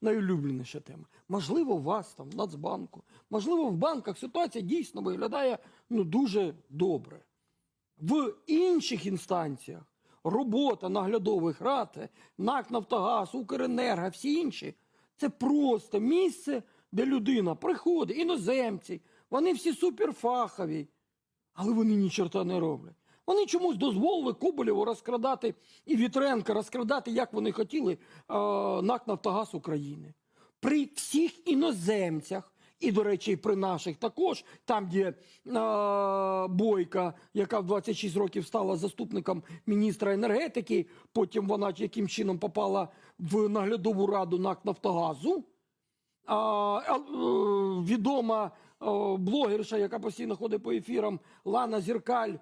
найулюбленіша тема. Можливо, у вас там в Нацбанку, можливо, в банках ситуація дійсно виглядає ну, дуже добре. В інших інстанціях робота наглядових рад, НАК Нафтогаз, Укренерго, всі інші це просто місце, де людина приходить, іноземці, вони всі суперфахові, але вони ні чорта не роблять. Вони чомусь дозволили Коболєву розкрадати і Вітренка розкрадати, як вони хотіли, е, НАК Нафтогаз України. При всіх іноземцях, і, до речі, при наших також, там, де е, Бойка, яка в 26 років стала заступником міністра енергетики, потім вона яким чином попала в наглядову раду НАК Нафтогазу. А, а, е, відома блогерша, яка постійно ходить по ефірам, Лана Зіркаль,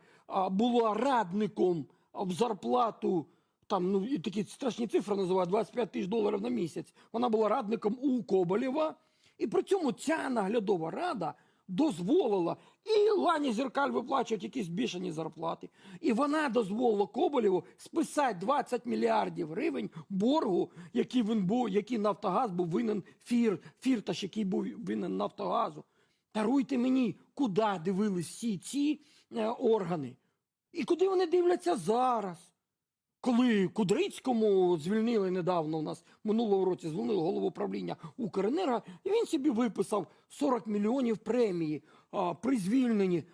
була радником в зарплату. Там ну і такі страшні цифри називають 25 тисяч доларів на місяць. Вона була радником у Коболєва. І при цьому ця наглядова рада дозволила і Лані Зеркаль виплачують якісь бішені зарплати. І вона дозволила Коболєву списати 20 мільярдів гривень боргу, який він був, який Нафтогаз був винен фір, фірташ, який був винен Нафтогазу. Даруйте мені, куди дивились всі ці е, органи. І куди вони дивляться зараз? Коли Кудрицькому звільнили недавно у нас минулого році звільнили голову правління Укренерго, і він собі виписав 40 мільйонів премії а, при звільненні.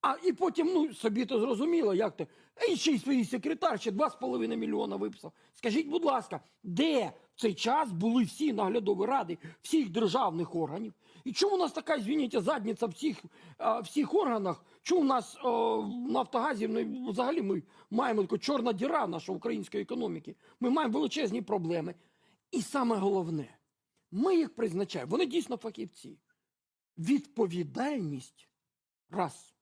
А і потім, ну собі то зрозуміло, як то. А і ще й свій секретар ще 2,5 мільйона виписав. Скажіть, будь ласка, де в цей час були всі наглядові ради всіх державних органів? І чому у нас така, звініть, задниця в всіх, а, всіх органах? Чому у нас о, в Нафтогазі ну, взагалі ми маємо таку чорна діра нашої української економіки? Ми маємо величезні проблеми. І саме головне, ми їх призначаємо. Вони дійсно фахівці. Відповідальність раз.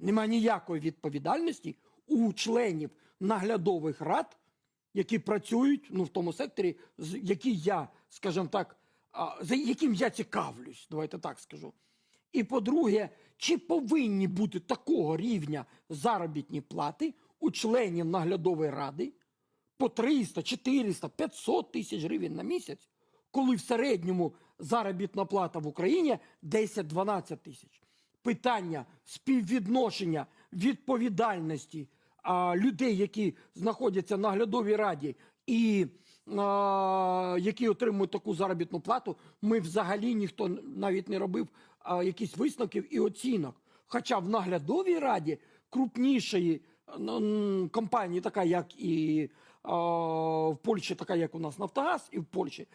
Нема ніякої відповідальності у членів наглядових рад, які працюють ну, в тому секторі, з який я, скажімо так, за яким я цікавлюсь, давайте так скажу. І по-друге, чи повинні бути такого рівня заробітні плати у членів наглядової ради по 300, 400, 500 тисяч гривень на місяць, коли в середньому заробітна плата в Україні 10-12 тисяч. Питання співвідношення відповідальності а, людей, які знаходяться в наглядовій раді, і а, які отримують таку заробітну плату, ми взагалі ніхто навіть не робив а, якісь висновків і оцінок. Хоча в наглядовій раді крупнішої компанії, така як і а, в Польщі, така як у нас Нафтогаз, і в Польщі, там